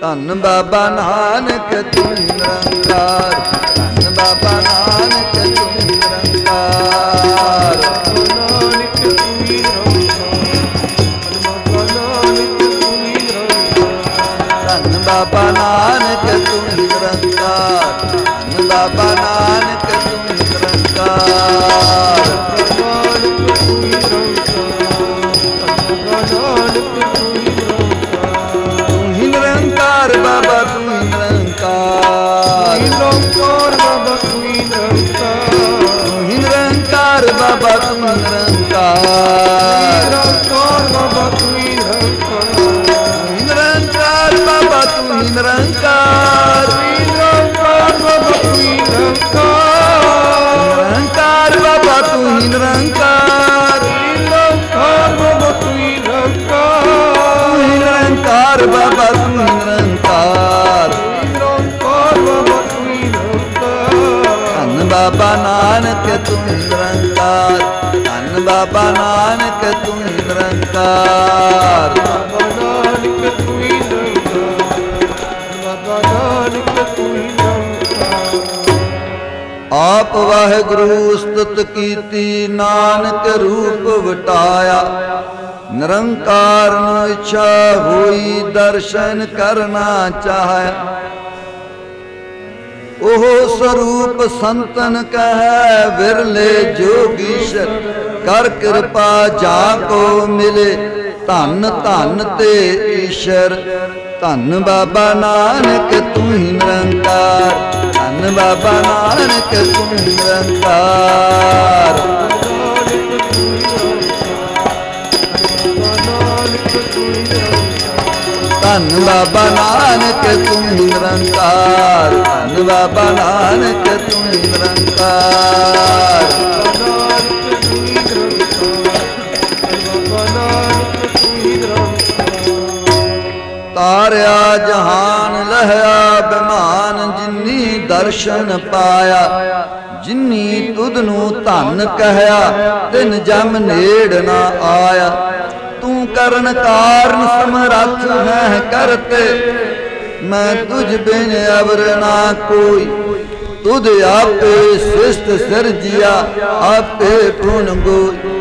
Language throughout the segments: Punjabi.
ਧੰਨ ਬਾਬਾ ਨਾਨਕ ਤੂੰ ਨਿਰੰਕਾਰ ਧੰਨ ਬਾਬਾ ਨਾਨਕ ਤੂੰ ਨਿਰੰਕਾਰ। ਧੰਨ ਬਾਬਾ ਨਾਨਕ ਤੂੰ ਨਿਰੰਕਾਰ ਧੰਨ ਬਾਬਾ ਨਾਨਕ ਤੂੰ ਨਿਰੰਕਾਰ। ਨਿਰੰਕਾਰ ਨਿਰੰਕਾਰ ਬਾਬਾ ਤੂੰ ਹੀ ਰੰਗਾ ਨਿਰੰਕਾਰ ਬਾਬਾ ਤੂੰ ਹੀ ਨਿਰੰਕਾਰ ਨਿਰੰਕਾਰ ਬਾਬਾ ਤੂੰ ਹੀ ਰੰਗਾ ਤੂੰ ਹੀ ਨਿਰੰਕਾਰ ਬਾਬਾ ਤੂੰ ਹੀ ਨਿਰੰਕਾਰ ਨਿਰੰਕਾਰ ਬਾਬਾ ਤੂੰ ਹੀ ਰੰਗਾ ਧੰਨ ਬਾਬਾ ਨਾਨਕ ਤੂੰ ਹੀ ਨਿਰੰਕਾਰ ਧੰਨ ਬਾਬਾ ਨਾਨਕ ਤੂੰ ਹੀ ਨਿਰੰਕਾਰ ਆਪ ਵਾਹਿਗੁਰੂ ਉਸਤਤ ਕੀਤੀ, ਨਾਨਕ ਰੂਪ ਵਟਾਇਆ। ਨਿਰੰਕਾਰ ਨੂੰ ਇੱਛਾ ਹੋਈ, ਦਰਸ਼ਨ ਕਰਨਾ ਚਾਹਿਆ। ਉਹ ਸਰੂਪ ਸੰਤਨ ਕਹੈ, ਵਿਰਲੇ ਜੋਗੀਸ਼ਰ ਕਰ ਕਿਰਪਾ ਜਾ ਕੋ ਮਿਲੇ। ਧੰਨ ਧੰਨ ਤੇ ਈਸ਼ਰ, ਧੰਨ ਬਾਬਾ ਨਾਨਕ, ਤੂੰ ਹੀ ਨਿਰੰਕਾਰ। ਧੰਨ ਬਾਬਾ ਨਾਨਕ ਤੂੰ ਹੀ ਧੰਨ ਬਾਬਾ ਨਾਨਕ ਤੂੰ ਨਿਰੰਕਾਰ ਧੰਨ ਬਾਬਾ ਨਾਨਕ ਤੂੰ ਹੀ ਨਿਰੰਕਾਰ ਤਾਰਿਆ ਜਹਾਨ ਲਹਿਆ, ਬਿਮਾਨ ਜਿਨੀ ਦਰਸ਼ਨ ਪਾਇਆ, ਜਿਨੀ ਤੁਧ ਨੂੰ ਧੰਨ ਕਹਿਆ, ਤਿਨ ਜਮ ਨੇੜ ਨਾ ਆਇਆ। ਤੂੰ ਕਰਨ ਕਾਰਨ ਸਮਰੱਥ ਹੈ ਕਰਤੇ ਮੈਂ ਤੁਝ ਬਿਨ ਅਵਰ ਨਾ ਕੋਈ। ਤੁਧ ਆਪੇ ਸਿਸ਼ਟ ਸਿਰਜਿਆ, ਆਪੇ ਪੁਨ ਗੋਈ।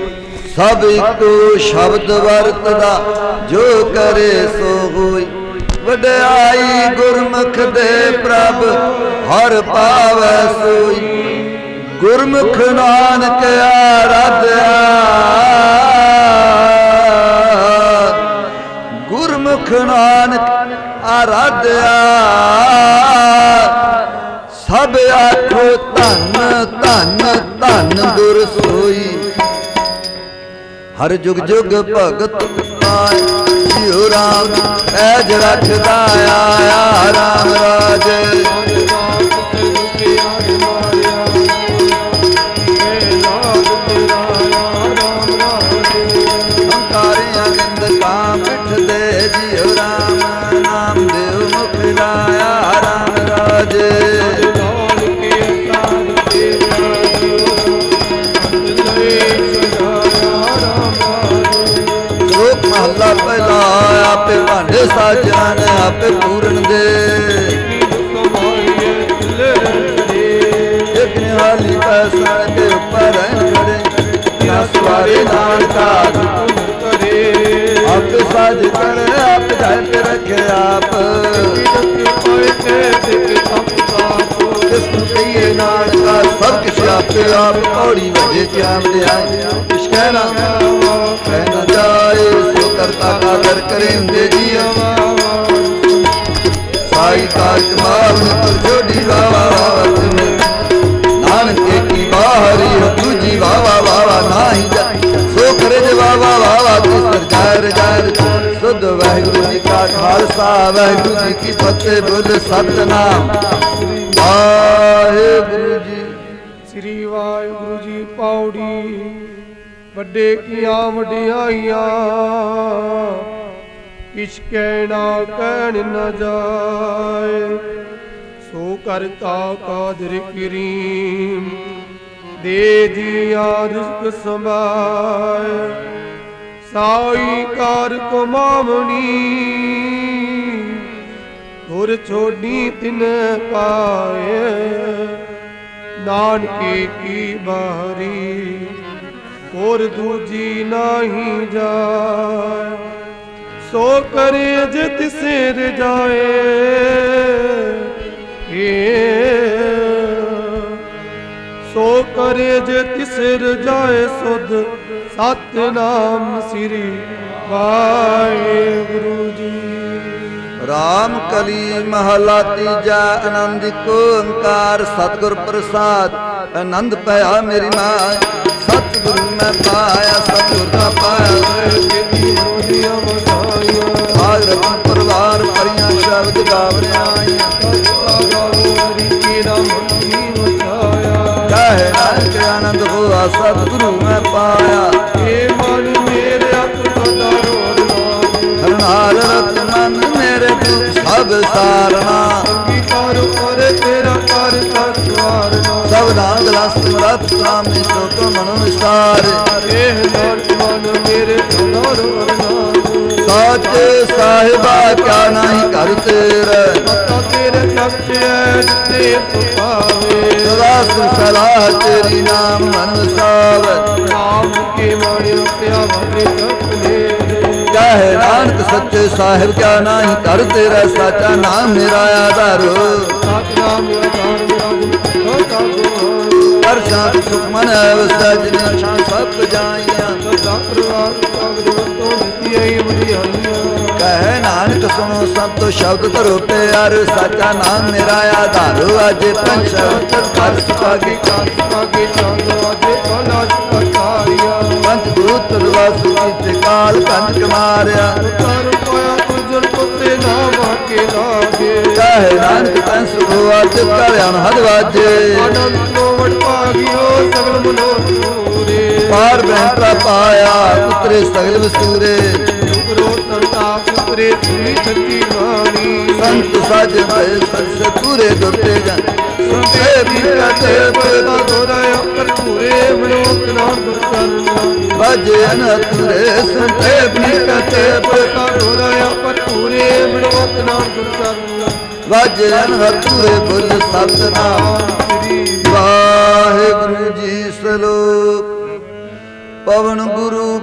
ਸਭ ਇੱਕੋ ਸ਼ਬਦ ਵਰਤਦਾ, ਜੋ ਕਰੇ ਸੋ ਹੋਈ। ਵਡਿਆਈ ਗੁਰਮੁਖ ਦੇ ਪ੍ਰਭ, ਹਰ ਪਾਵੈ ਸੋਈ। ਗੁਰਮੁਖ ਨਾਨਕ ਆਰਾਧਿਆ। ਗੁਰਮੁਖ ਨਾਨਕ ਆਰਾਧਿਆ। ਸਭ ਆਖੋ ਧੰਨ ਧੰਨ ਧੰਨ ਗੁਰ ਸੋਈ। ਹਰ ਜੁਗ ਜੁਗ ਭਗਤ ਪਾਏ ਜਿਉ ਰਾਮ ਐਜ ਰੱਖਦਾ ਆਇਆ ਰਾਮ ਰਾਜੇ। ਸਾਜਣ ਆਪੇ ਪੂਰਨ ਦੇ ਇੱਕ ਨਿਹਾਲੀ ਪੈਸਣ ਦੇ ਉੱਪਰ ਖੜੇ ਨਾ ਸਵਾਰੇ ਨਾਨਕਾ ਆਪੇ ਸਾਜ ਕਰ ਆਪ ਧਰ ਕੇ ਰੱਖੇ ਆਪ। ਕਿਸ ਨੂੰ ਸਭ ਕਿਛ ਆਪੇ ਆਪ ਪੌੜੀ ਵਜੇ ਤਿਆਮ ਦੇ ਆਏ। ਕਿਛ ਕਹਿਣਾ ਕਹਿਣਾ ਜਾਏ, ਸੋ ਕਰਤਾ ਕਾਦਰ ਕਰੇ ਹੁੰਦੇ ਜੀ ਸਾਈ ਕਾਜ ਮਾਰਨ ਜੋੜੀ ਵਾਵਾ ਨਾਨਕੇ ਕੀ ਬਾਹਰੀ ਹੋ ਵਾਵਾ ਵਾਵਾ ਨਾਹੀ ਜਾ। ਸੋ ਕਰੇ ਜੇ ਵਾਵਾ ਤਿਸਰ ਜਾਰ ਜਾਰ ਸੁਧ ਵਾਹਿਗੁਰੂ ਜੀ ਕਾ ਖਾਲਸਾ, ਵਾਹਿਗੁਰੂ ਜੀ ਕੀ ਫਤਿਹ, ਬੋਲ ਸਤਨਾਮ। ਵਾਹਿਗੁਰੂ ਜੀ ਸ੍ਰੀ ਵਾਹਿਗੁਰੂ ਜੀ ਪੌੜੀ ਵੱਡੇ ਕੀਆਂ ਵਡਿਆਈਆਂ। ਕਿਛ ਕਹਿਣਾ ਕਹਿਣ ਨ ਜਾਏ, ਸੋ ਕਰਤਾ ਕਾਦਰ ਕਰੀਮ। ਦੇ ਦੀਆਂ ਰਿਜ਼ਕ ਸੰਭਾਏ, ਸਾਈ ਕਾਰ ਕਮਾਵਣੀ। ਗੁਰ ਛੋਡੀ ਤਿਨ ਪਾਏ, ਨਾਨਕੇ ਕੀ ਬਾਰੀ, ਹੋਰ ਦੂਜੀ ਨਹੀਂ ਜਾਏ। ਸੋ ਕਰੇ ਜਿਤ ਸਿਰ ਜਾਏ। ਸੋ ਕਰੇ ਜੇ ਤਿਸਰ ਜਾਏ ਸੁਧ ਸਤਨਾਮ ਸ੍ਰੀ ਵਾਹਿਗੁਰੂ ਜੀ। ਰਾਮ ਕਲੀ ਮਹਲਾ ਤੀਜਾ, ਆਨੰਦ ਕੋ ਓੰਕਾਰ, ਸਤਿਗੁਰ ਪ੍ਰਸਾਦ, ਆਨੰਦ ਪਿਆ ਮੇਰੀ ਮਾਂ। ਸਤਿਗੁਰੂ ਮੈਂ ਪਾਇਆ, ਸਤਿਗੁਰ ਦਾ ਪਾਇਆ ਜੀ ਮਰੋਦੀਆਂ ਵਧਾਈਆਂ ਆਜ ਰਤਨ ਪਰਿਵਾਰ ਪਰੀਆਂ ਸ਼ਬਦ ਗਾਵਰਿਆਂ ਆਈਆਂ। ਗਾਵੋ ਹਰੀ ਕਹੇ ਨਾਨਕ ਆਨੰਦ ਹੋਆ ਸਤਿਗੁਰੂ ਮੈਂ ਪਾਇਆ। ਏ ਮਨ ਮੇਰੇ ਅਤ ਸਦਾ ਰੋਰ ਨਾਮ ਮੇਰੇ ਦੁਖ ਸਭ ਸਾਰਨਾ। ਅੰਗੀਕਾਰ ਕਰ ਤੇਰਾ ਕਰ ਸਵਾਰਨਾ ਸਭ ਨਾਮ ਗਲਾਸ ਸਮਰਤ ਸਾਮਿ ਸੋ ਕੋ ਮਨੋ ਵਿਸਾਰ ਇਹ ਮਨ ਮੇਰੇ ਸਦਾ ਰੋਰ ਸਾਚੇ ਸਾਹਿਬਾ ਕਿਆ ਨਹੀਂ ਕਰ ਤੇਰੇ ਮਤਾ ਤੇਰੇ ਸੱਚੇ ਜਿਤੇ ਸੁਪਾਵੇ ਸਦਾ ਸਲਾਹ ਤੇਰੀ ਨਾਮ ਮਨ ਵਸਾਵ ਨਾਮ ਕੇ ਮਾਣਿਓ ਪਿਆ ਵਾਰੇ ਜਪਨੇ ਕਹੇ ਨਾਨਕ ਸੱਚੇ ਸਾਹਿਬ ਕਿਆ ਨਹੀਂ ਕਰ ਤੇਰਾ ਸਾਚਾ ਨਾਮ ਮੇਰਾ ਆਧਾਰੋ ਅਧਾਰ ਮੇਰਾ ਤਾ ਗੋਹਾਨ ਕਰ ਸ਼ਾਂਤ ਸੁਖ ਮਨ ਅਵਸਥਾ ਜਿਨ ਸਭ ਜਾਈਆਂ। ਸਦਾ ਪਰਵਾਰ ਤੋਂ ਆਈ ਮੁਝਿਆਈਆਂ ਨਾਨਕ, ਸੁਣੋ ਸੰਤੋ ਸ਼ਬਦ ਧਰੋ ਪਿਆਰ। ਸਾਚਾ ਨਾਮ ਮੇਰਾ ਆਧਾਰੋ ਅਜੇ ਪੰਜ ਸ਼ਬਦ ਕਰ ਸੁਖਾਗੇ ਕਾਂਤ ਕਾਗੇ ਚੰਦ ਵਾਜੇ ਕਾਲਾ ਚਕਾਰਿਆ ਪੰਜ ਦੂਤ ਦਵਾਸ ਕੀਤੇ ਕਾਲ ਕੰਜ ਕਮਾਰਿਆ। ਉਤਰ ਪਾਇਆ ਗੁਜਰ ਪੁੱਤੇ ਨਾ ਵਾਕੇ ਲਾਗੇ ਕਹੇ ਨਾਨਕ ਤਨ ਸੁਖਵਾ ਤੇ ਕਲਿਆਣ ਹਦ ਆਨੰਦ ਤੋਂ ਵਡ ਸਗਲ ਮਨੋ ਪੂਰੇ ਪਾਰ ਬਹਿਤਰਾ ਪਾਇਆ ਉਤਰੇ ਸਗਲ ਵਸੂਰੇ। ਉਪਰੇ ਸੁਣੀ ਸੱਚੀ ਬਾਣੀ। ਸੰਤ ਸਾਜ ਭਏ ਸਤ ਪੂਰੇ ਦੁਰਤੇ ਜਨ ਸੁਤੇ ਵੀ ਕਤੇ ਪਤਾ ਦੋਰਾਇਆ ਕਰ ਪੂਰੇ ਮਨੋਤ ਨਾਮ ਗੁਰਚਰਨ ਵਜੇ ਅਨਤੁਰੇ ਸੰਤੇ ਵੀ ਕਤੇ ਪਤਾ ਦੋਰਾਇਆ ਪਰ ਪੂਰੇ ਮਨੋਤ ਨਾਮ ਗੁਰਚਰਨ ਵਜੇ ਅਨਤੁਰੇ ਬੁੱਲ ਸਤਨਾਮ। ਵਾਹਿਗੁਰੂ ਜੀ ਸਲੋਕ। ਪਵਨ ਗੁਰੂ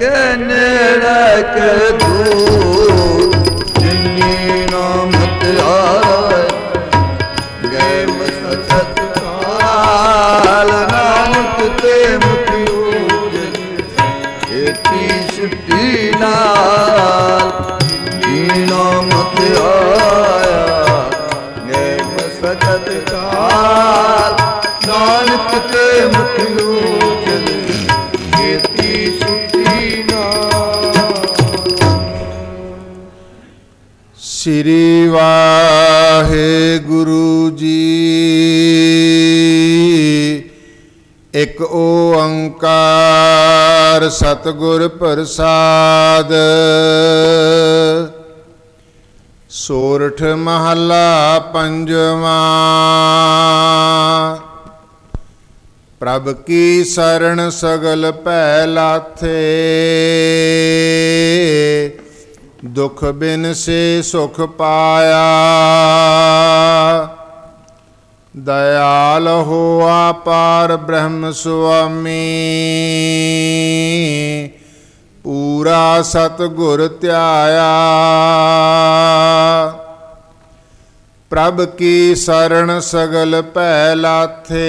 ਕੇ ਨੇੜੇ ਕੇ ਜਿਨੀ ਨਾਮ ਤਿਆਰਾ ਸ੍ਰੀ ਵਾਹਿਗੁਰੂ ਜੀ। ਇੱਕ ਓੰਕਾਰ ਸਤਿਗੁਰ ਪ੍ਰਸਾਦ। ਸੋਰਠ ਮਹੱਲਾ ਪੰਜਵਾਂ। ਪ੍ਰਭ ਕੀ ਸਰਣ ਸਗਲ ਭੈ ਲਾਥੇ। ਦੁਖ ਬਿਨ ਸੇ ਸੁਖ ਪਾਇਆ। ਦਇਆਲ ਹੋਆ ਪਾਰ ਬ੍ਰਹਮ ਸੁਆਮੀ। ਪੂਰਾ ਸਤ ਗੁਰ ਧਿਆਇਆ। ਪ੍ਰਭ ਕੀ ਸਰਣ ਸਗਲ ਭੈ ਲਾਥੇ।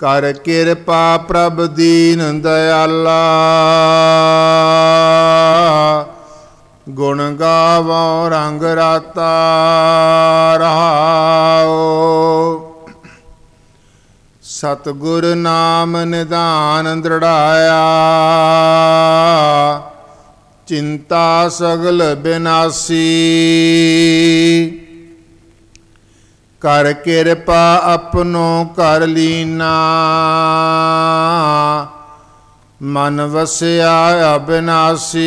ਕਰ ਕਿਰਪਾ ਪ੍ਰਭ ਦੀਨ ਦਇਆਲਾ। ਗੁਣ ਗਾਵੋ ਰੰਗ ਰਾਤਾ ਰਹਾਓ। ਸਤਗੁਰ ਨਾਮ ਨਿਧਾਨ ਦ੍ਰਿੜਾਇਆ। ਚਿੰਤਾ ਸਗਲ ਬਿਨਾਸੀ। ਕਰ ਕਿਰਪਾ ਆਪਣੋ ਕਰ ਲੀਨਾ। ਮਨ ਵਸਿਆ ਅਬਿਨਾਸੀ।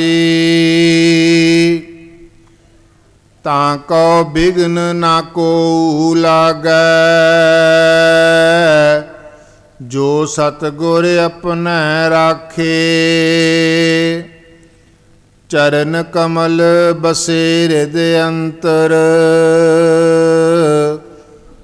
ਤਾਂ ਕੋ ਬਿਗਨ ਨਾ ਕੋ ਲਾਗੈ। ਜੋ ਸਤਗੁਰ ਆਪਣੈ ਰਾਖੇ। ਚਰਨ ਕਮਲ ਬਸੇ ਹਿਰਦ ਅੰਤਰ।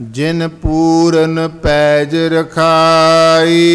ਜਿਨ ਪੂਰਨ ਪੈਜ ਰਖਾਈ।